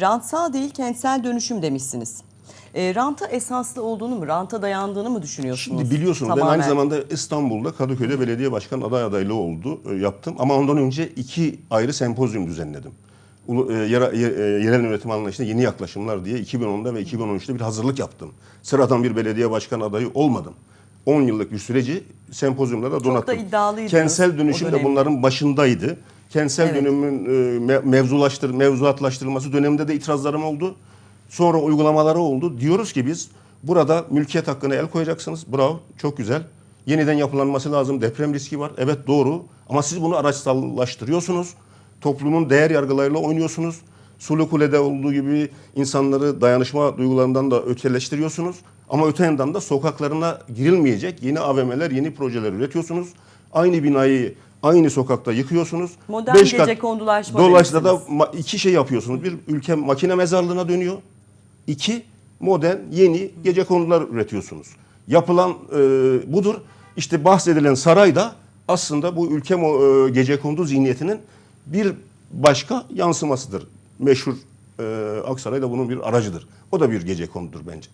rantsal değil kentsel dönüşüm demişsiniz. E, ranta esaslı olduğunu mu, ranta dayandığını mı düşünüyorsunuz? Şimdi biliyorsunuz ben Tamamen. aynı zamanda İstanbul'da Kadıköy'de belediye başkan aday adaylığı oldu e, yaptım. Ama ondan önce iki ayrı sempozyum düzenledim. Ulu, e, yere- ye- e, yerel yönetim anlayışına yeni yaklaşımlar diye 2010'da ve 2013'te bir hazırlık yaptım. Sıradan bir belediye başkan adayı olmadım. 10 yıllık bir süreci sempozyumlarda donattım. da iddialıydınız Kentsel dönüşüm de bunların başındaydı. Kentsel Evet. dönümün e, me- mevzulaştır, mevzuatlaştırılması döneminde de itirazlarım oldu. Sonra uygulamaları oldu. Diyoruz ki biz burada mülkiyet hakkına el koyacaksınız. Bravo, çok güzel. Yeniden yapılanması lazım. Deprem riski var. Evet doğru. Ama siz bunu araçsallaştırıyorsunuz. Toplumun değer yargılarıyla oynuyorsunuz. Sulu Kule'de olduğu gibi insanları dayanışma duygularından da öteleştiriyorsunuz. Ama öte yandan da sokaklarına girilmeyecek yeni AVM'ler, yeni projeler üretiyorsunuz. Aynı binayı aynı sokakta yıkıyorsunuz. Modern Beş kat- gecekondulaşma Dolayısıyla da ma- iki şey yapıyorsunuz. Bir ülke makine mezarlığına dönüyor. İki modern yeni gece konular üretiyorsunuz. Yapılan e, budur. İşte bahsedilen saray da aslında bu ülke mo- e, gece kondu zihniyetinin bir başka yansımasıdır. Meşhur e, Aksaray da bunun bir aracıdır. O da bir gece konudur bence.